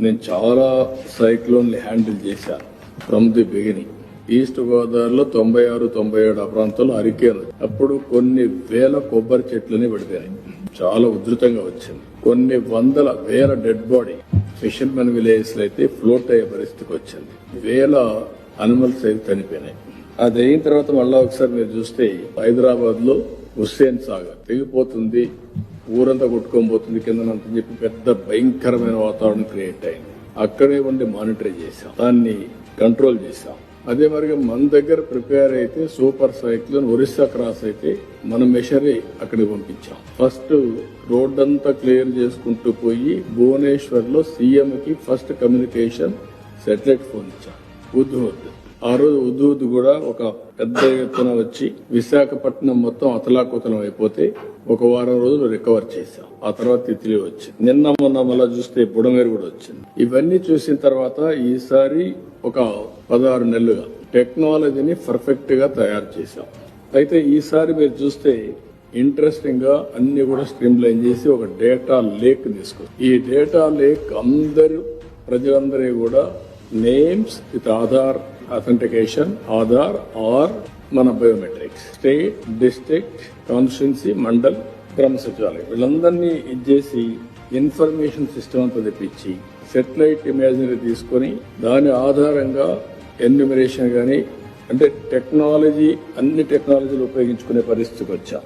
నేను చాలా సైక్లోన్లు హ్యాండిల్ చేశాను ఫ్రమ్ ది బిగినింగ్ ఈస్ట్ గోదావరిలో తొంభై ఆరు తొంభై ఏడు ఆ ప్రాంతంలో హరికేన్ అప్పుడు కొన్ని వేల కొబ్బరి చెట్లని పడిపోయాయి. చాలా ఉధృతంగా వచ్చింది. కొన్ని వందల వేల డెడ్ బాడీ ఫిషర్మెన్ విలేజెస్ అయితే ఫ్లోట్ అయ్యే పరిస్థితికి వచ్చింది. వేల అనిమల్స్ అయితే చనిపోయినాయి. అది అయిన తర్వాత మళ్ళా ఒకసారి మీరు చూస్తే హైదరాబాద్లో హుస్సేన్ సాగర్ తెగిపోతుంది ఊరంతా కొట్టుకోబోతుంది కిందనంత చెప్పి పెద్ద భయంకరమైన వాతావరణం క్రియేట్ అయింది. అక్కడే ఉండి మానిటర్ చేశాం దాన్ని కంట్రోల్ చేశాం. అదే మరిగా మన దగ్గర ప్రిపేర్ అయితే సూపర్ సైక్లోన్ ఒరిస్సా క్రాస్ అయితే మనం మెషరీ అక్కడికి పంపించాం. ఫస్ట్ రోడ్ అంతా క్లియర్ చేసుకుంటూ పోయి భువనేశ్వర్లో సీఎం కి ఫస్ట్ కమ్యూనికేషన్ సెటిలైట్ ఫోన్ ఇచ్చాం. ఉద్హుద్ ఆ రోజు ఉదూదు కూడా ఒక పెద్ద ఎత్తున వచ్చి విశాఖపట్నం మొత్తం అతలాకుతలం అయిపోతే ఒక వారం రోజులు రికవర్ చేశాం. ఆ తర్వాత తిత్లీ వచ్చింది. నిన్న మొన్న మళ్ళా చూస్తే బుడమేరు కూడా వచ్చింది. ఇవన్నీ చూసిన తర్వాత ఈసారి ఒక పదహారు నెలలుగా టెక్నాలజీని పర్ఫెక్ట్గా తయారు చేశాం. అయితే ఈసారి మీరు చూస్తే ఇంట్రెస్టింగ్గా అన్ని కూడా స్ట్రీమ్ లైన్ చేసి ఒక డేటా లేక్ తీసుకు ఈ డేటా లేక్ అందరూ ప్రజలందరూ కూడా names with Aadhaar authentication Aadhaar are మన biometrics state district constituency mandal గ్రామ సచివాలయం వీళ్ళందరినీ ఇచ్చేసి ఇన్ఫర్మేషన్ సిస్టమ్ అంతా తెప్పించి సెటిలైట్ ఇమేజరీ తీసుకొని దాని ఆధారంగా ఎన్యూమరేషన్ కానీ అంటే టెక్నాలజీ అన్ని టెక్నాలజీలు ఉపయోగించుకునే పరిస్థితికి వచ్చాం.